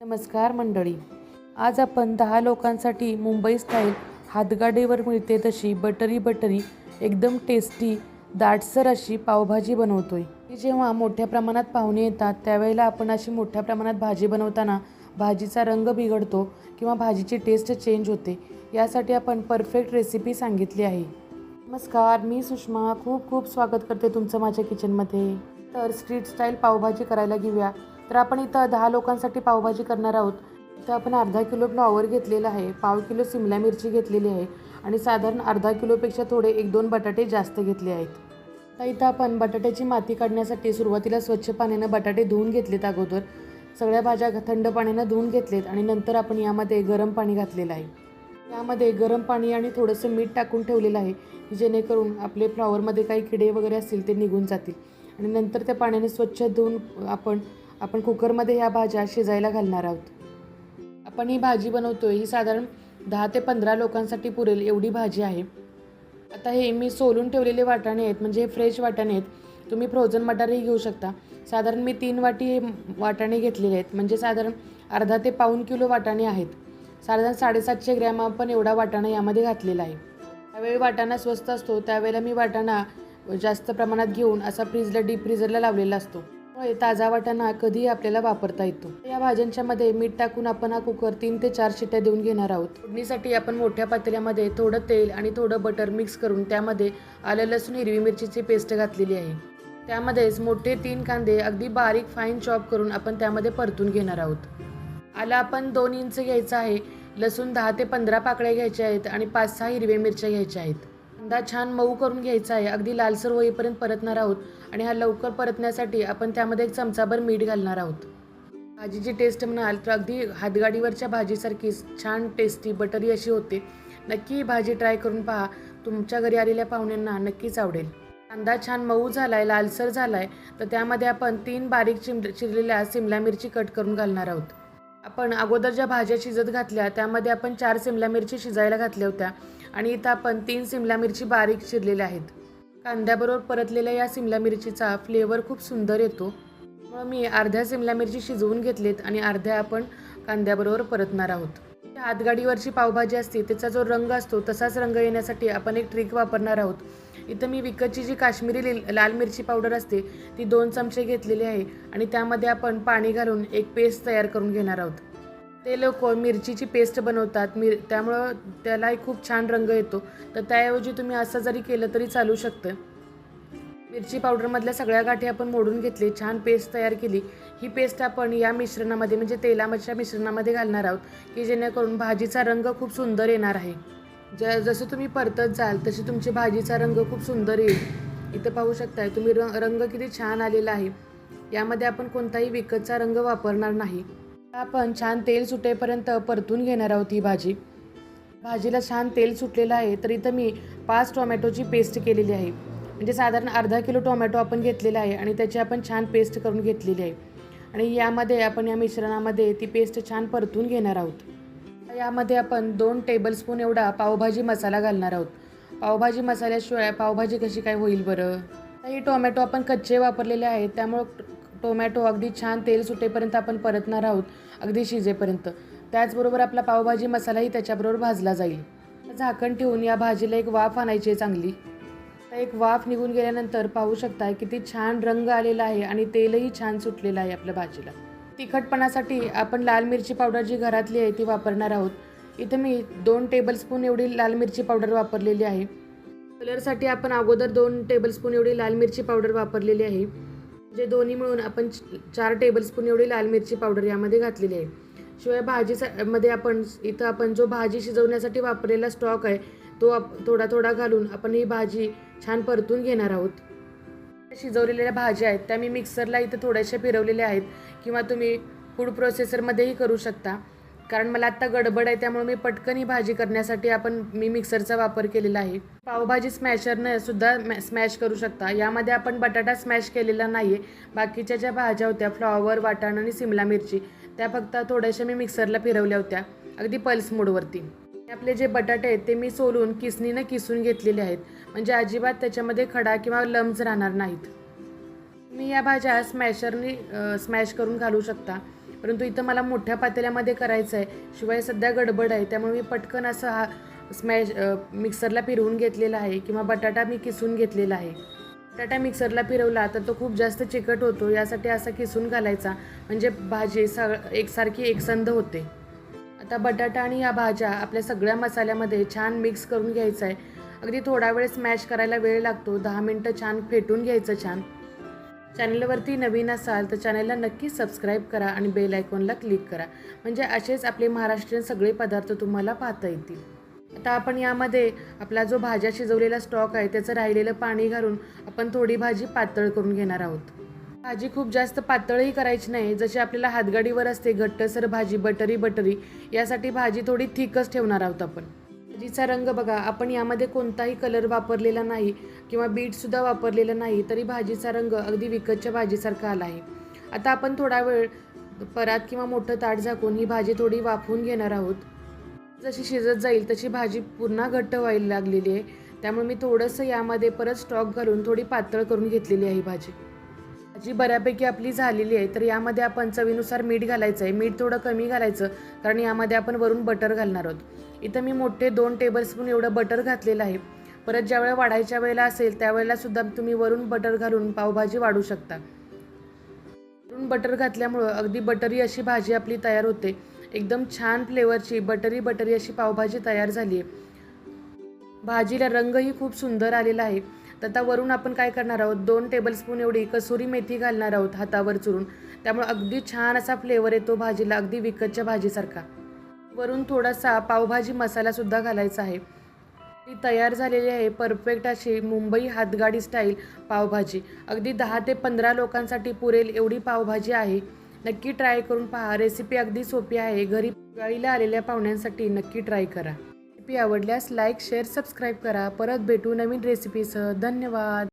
नमस्कार मंडळी. आज आपण दहा लोकांसाठी मुंबई स्टाईल हातगाडीवर मिळते तशी बटरी बटरी एकदम टेस्टी दाटसर अशी पावभाजी बनवतोय. ही जेव्हा मोठ्या प्रमाणात पाहुणे येतात त्यावेळेला आपण अशी मोठ्या प्रमाणात भाजी बनवताना भाजीचा रंग बिघडतो किंवा भाजीची टेस्ट चेंज होते यासाठी आपण परफेक्ट रेसिपी सांगितली आहे. नमस्कार मी सुषमा. खूप खूप स्वागत करते तुमचं माझ्या किचनमध्ये तर स्ट्रीट स्टाईल पावभाजी करायला घेऊया. तर आपण इथं दहा लोकांसाठी पावभाजी करणार आहोत. तर आपण अर्धा किलो फ्लॉवर घेतलेला आहे. पाव किलो सिमला मिरची घेतलेली आहे. आणि साधारण अर्धा किलोपेक्षा थोडे एक दोन बटाटे जास्त घेतले आहेत. तर इथं आपण बटाट्याची माती काढण्यासाठी सुरुवातीला स्वच्छ पाण्यानं बटाटे धुवून घेतलेत अगोदर. सगळ्या भाज्या थंड पाण्यानं धुवून घेतलेत आणि नंतर आपण यामध्ये गरम पाणी घातलेलं आहे. यामध्ये गरम पाणी आणि थोडंसं मीठ टाकून ठेवलेलं आहे जेणेकरून आपले फ्लॉवरमध्ये काही किडे वगैरे असतील ते निघून जातील. आणि नंतर त्या पाण्याने स्वच्छ धुवून आपण आपण कुकरमध्ये ह्या भाज्या शिजायला घालणार आहोत. आपण ही भाजी बनवतोय ही साधारण दहा ते पंधरा लोकांसाठी पुरेल एवढी भाजी आहे. आता हे मी सोलून ठेवलेले वाटाणे आहेत म्हणजे हे फ्रेश वाटाणे आहेत. तुम्ही फ्रोझन मटारही घेऊ शकता. साधारण मी तीन वाटी हे वाटाणे घेतलेले आहेत म्हणजे साधारण अर्धा ते पाऊण किलो वाटाणे आहेत. साधारण साडेसातशे ग्रॅम आपण एवढा वाटाणा यामध्ये घातलेला आहे. त्यावेळी वाटाणा स्वस्त असतो त्यावेळेला मी वाटाणा जास्त प्रमाणात घेऊन असा फ्रीजला डीप फ्रीजरला लावलेला असतो. त्यामुळे ताजा वाटाणा कधीही आपल्याला वापरता येतो. या भाज्यांच्या मध्ये मीठ टाकून आपण हा कुकर तीन ते चार शिट्ट्या देऊन घेणार आहोत. फोडणीसाठी आपण मोठ्या पातेल्यामध्ये थोडं तेल आणि थोडं बटर मिक्स करून त्यामध्ये आलं लसूण हिरवी मिरचीची पेस्ट घातलेली आहे. त्यामध्येच मोठे तीन कांदे अगदी बारीक फाईन चॉप करून आपण त्यामध्ये परतून घेणार आहोत. आला आपण दोन इंच घ्यायचं आहे. लसूण दहा ते पंधरा पाकळ्या घ्यायच्या आहेत आणि पाच सहा हिरव्या मिरच्या घ्यायच्या आहेत. कांदा छान मऊ करून घ्यायचा आहे. अगदी लालसर होईपर्यंत परतणार आहोत आणि हा लवकर परतण्यासाठी आपण त्यामध्ये एक चमचाभर मीठ घालणार आहोत. भाजीची टेस्ट म्हणाल तर अगदी हातगाडीवरच्या भाजीसारखीच छान टेस्टी बटरी अशी होते. नक्की ही भाजी ट्राय करून पहा. तुमच्या घरी आलेल्या पाहुण्यांना नक्कीच आवडेल. कांदा छान मऊ झाला आहे लालसर झाला आहे तर त्यामध्ये आपण तीन बारीक चिम चिरलेल्या शिमला मिरची कट करून घालणार आहोत. आपण अगोदर ज्या भाज्या शिजत घातल्या त्यामध्ये आपण चार सिमला मिरची शिजायला घातल्या होत्या आणि इथं आपण तीन सिमला मिरची बारीक चिरलेल्या आहेत. कांद्याबरोबर परतलेल्या या सिमला मिरचीचा फ्लेवर खूप सुंदर येतो. मग मी अर्ध्या सिमला मिरची शिजवून घेतलेत आणि अर्ध्या आपण कांद्याबरोबर परतणार आहोत. हातगाडीवरची पावभाजी असते त्याचा जो रंग असतो तसाच रंग येण्यासाठी आपण एक ट्रिक वापरणार आहोत. इथं मी विकतची जी काश्मीरी लिल- लाल मिरची पावडर असते ती दोन चमचे घेतलेली आहे आणि त्यामध्ये आपण पाणी घालून एक पेस्ट तयार करून घेणार आहोत. ते लोक मिरचीची पेस्ट बनवतात मिर त्यामुळं त्यालाही खूप छान रंग येतो. तर त्याऐवजी तुम्ही असं जरी केलं तरी चालू शकतं. मिरची पावडरमधल्या सगळ्या गाठी आपण मोडून घेतली छान पेस्ट तयार केली. ही पेस्ट आपण या मिश्रणामध्ये म्हणजे तेलाच्या मिश्रणामध्ये घालणार आहोत की जेणेकरून भाजीचा रंग खूप सुंदर येणार आहे. ज जसं तुम्ही परतत जाल तशी तुमची भाजीचा रंग खूप सुंदर येईल. इथं पाहू शकताय तुम्ही रंग रंग किती छान आलेला आहे. यामध्ये आपण कोणताही विकतचा रंग वापरणार नाही. आपण छान तेल सुटेपर्यंत परतून घेणार आहोत ही भाजी. भाजीला छान तेल सुटलेलं आहे तर इथं मी पाच टोमॅटोची पेस्ट केलेली आहे. म्हणजे साधारण अर्धा किलो टोमॅटो आपण घेतलेला आहे आणि त्याची आपण छान पेस्ट करून घेतलेली आहे. आणि यामध्ये आपण या मिश्रणामध्ये ती पेस्ट छान परतून घेणार आहोत. यामध्ये आपण दोन टेबलस्पून एवढा पावभाजी मसाला घालणार आहोत. पावभाजी मसाल्याशिवाय पावभाजी कशी काय होईल बरं? तर ही टोमॅटो आपण कच्चे वापरलेले आहेत त्यामुळं टोमॅटो अगदी छान तेल सुटेपर्यंत आपण परतणार आहोत अगदी शिजेपर्यंत. त्याचबरोबर आपला पावभाजी मसालाही त्याच्याबरोबर भाजला जाईल. झाकण ठेवून या भाजीला एक वाफ आणायची आहे चांगली. तर एक वाफ निघून गेल्यानंतर पाहू शकता किती छान रंग आलेला आहे आणि तेलही छान सुटलेलं आहे आपल्या भाजीला. तिखटपणासाठी आपण लाल मिरची पावडर जी घरातली आहे ती वापरणार आहोत. इथं मी दोन टेबलस्पून एवढी लाल मिरची पावडर वापरलेली आहे. कलरसाठी आपण अगोदर दोन टेबलस्पून एवढी लाल मिरची पावडर वापरलेली आहे. जे दोन्ही मिळून आपण चार टेबलस्पून एवढी लाल मिरची पावडर यामध्ये घातलेली आहे. शिवाय भाजी मध्ये आपण इथं आपण जो भाजी शिजवण्यासाठी वापरलेला स्टॉक आहे तो आप थोडा थोडा घालून आपण ही भाजी छान परतून घेणार आहोत. शिजवलेल्या भाज्या आहेत त्या मी मिक्सरला इथं थोड्याशा फिरवलेल्या आहेत किंवा तुम्ही फूड प्रोसेसरमध्येही करू शकता. कारण मला आत्ता गडबड आहे त्यामुळे मी पटकन ही भाजी करण्यासाठी आपण मी मिक्सरचा वापर केलेला आहे. पावभाजी स्मॅशरनं सुद्धा मॅ- स्मॅश करू शकता. यामध्ये आपण बटाटा स्मॅश केलेला नाही आहे बाकीच्या ज्या भाज्या होत्या फ्लॉवर वाटाण आणि सिमला मिरची त्या फक्त थोड्याशा मी मिक्सरला फिरवल्या होत्या. अगदी पल्स मोडवरती आपले जे बटाटे आहेत ते मी सोलून किसनीनं किसून घेतलेले आहेत. म्हणजे अजिबात त्याच्यामध्ये खडा किंवा लम्स राहणार नाहीत. मी या भाज्या स्मॅशरनी स्मॅश करून घालू शकता. परंतु इथं मला मोठ्या पातेल्यामध्ये करायचं आहे शिवाय सध्या गडबड आहे. त्यामुळे मी पटकन असं हा स्मॅश मिक्सरला फिरवून घेतलेला आहे किंवा बटाटा मी किसून घेतलेला आहे. बटाटा मिक्सरला फिरवला तर तो खूप जास्त चिकट होतो. यासाठी असा किसून घालायचा. म्हणजे भाजी सग एकसारखी एकसंध होते. आता बटाटा आणि या भाज्या आपल्या सगळ्या मसाल्यामध्ये छान मिक्स करून घ्यायचं आहे. अगदी थोडा वेळ स्मॅश करायला वेळ लागतो. दहा मिनटं छान फेटून घ्यायचं छान. चॅनलवरती नवीन असाल तर चॅनलला नक्की सबस्क्राईब करा आणि बेल आयकॉनला क्लिक करा. म्हणजे असेच आपले महाराष्ट्रीयन सगळे पदार्थ तुम्हाला पाहता येतील. आता आपण यामध्ये आपला जो भाज्या शिजवलेला स्टॉक आहे त्याचं राहिलेलं पाणी घालून आपण थोडी भाजी पातळ करून घेणार आहोत. भाजी खूप जास्त पातळही करायची नाही. जशी आपल्याला हातगाडीवर असते घट्टसर भाजी बटरी बटरी यासाठी भाजी थोडी थिकच ठेवणार आहोत आपण. भाजीचा रंग बघा आपण यामध्ये कोणताही कलर वापरलेला नाही किंवा बीटसुद्धा वापरलेला नाही तरी भाजीचा रंग अगदी विकतच्या भाजीसारखा आला आहे. आता आपण थोडा वेळ परात किंवा मोठं ताट झाकून ही भाजी थोडी वाफवून घेणार आहोत. जशी शिजत जाईल तशी भाजी पुन्हा घट्ट व्हायला लागलेली आहे. त्यामुळे मी थोडंसं यामध्ये परत स्टॉक घालून थोडी पातळ करून घेतलेली आहे भाजी. भाजी बऱ्यापैकी आपली झालेली आहे तर यामध्ये आपण चवीनुसार मीठ घालायचं आहे मीठ थोडं कमी घालायचं कारण यामध्ये आपण वरून बटर घालणार आहोत. इथं मी मोठे दोन टेबलस्पून एवढं बटर घातलेलं आहे. परत ज्यावेळेला वाढायच्या वेळेला असेल त्यावेळेलासुद्धा तुम्ही वरून बटर घालून पावभाजी वाढू शकता. वरून बटर घातल्यामुळं अगदी बटरी अशी भाजी आपली तयार होते. एकदम छान फ्लेवरची बटरी बटरी अशी पावभाजी तयार झाली आहे भाजीला रंगही खूप सुंदर आलेला आहे. तर आता वरून आपण काय करणार आहोत? दोन टेबलस्पून एवढी कसुरी मेथी घालणार आहोत हातावर चुरून. त्यामुळे अगदी छान असा फ्लेवर येतो भाजीला अगदी विकतच्या भाजीसारखा. वरून थोडासा पावभाजी मसालासुद्धा घालायचा आहे. ती तयार झालेली आहे परफेक्ट अशी मुंबई हातगाडी स्टाईल पावभाजी. अगदी दहा ते पंधरा लोकांसाठी पुरेल एवढी पावभाजी आहे. नक्की ट्राय करून पहा. रेसिपी अगदी सोपी आहे. घरी गाळीला आलेल्या पाहुण्यांसाठी नक्की ट्राय करा. रेसिपी आवडल्यास लाईक शेअर सबस्क्राईब करा. परत भेटू नवीन रेसिपीसह. धन्यवाद.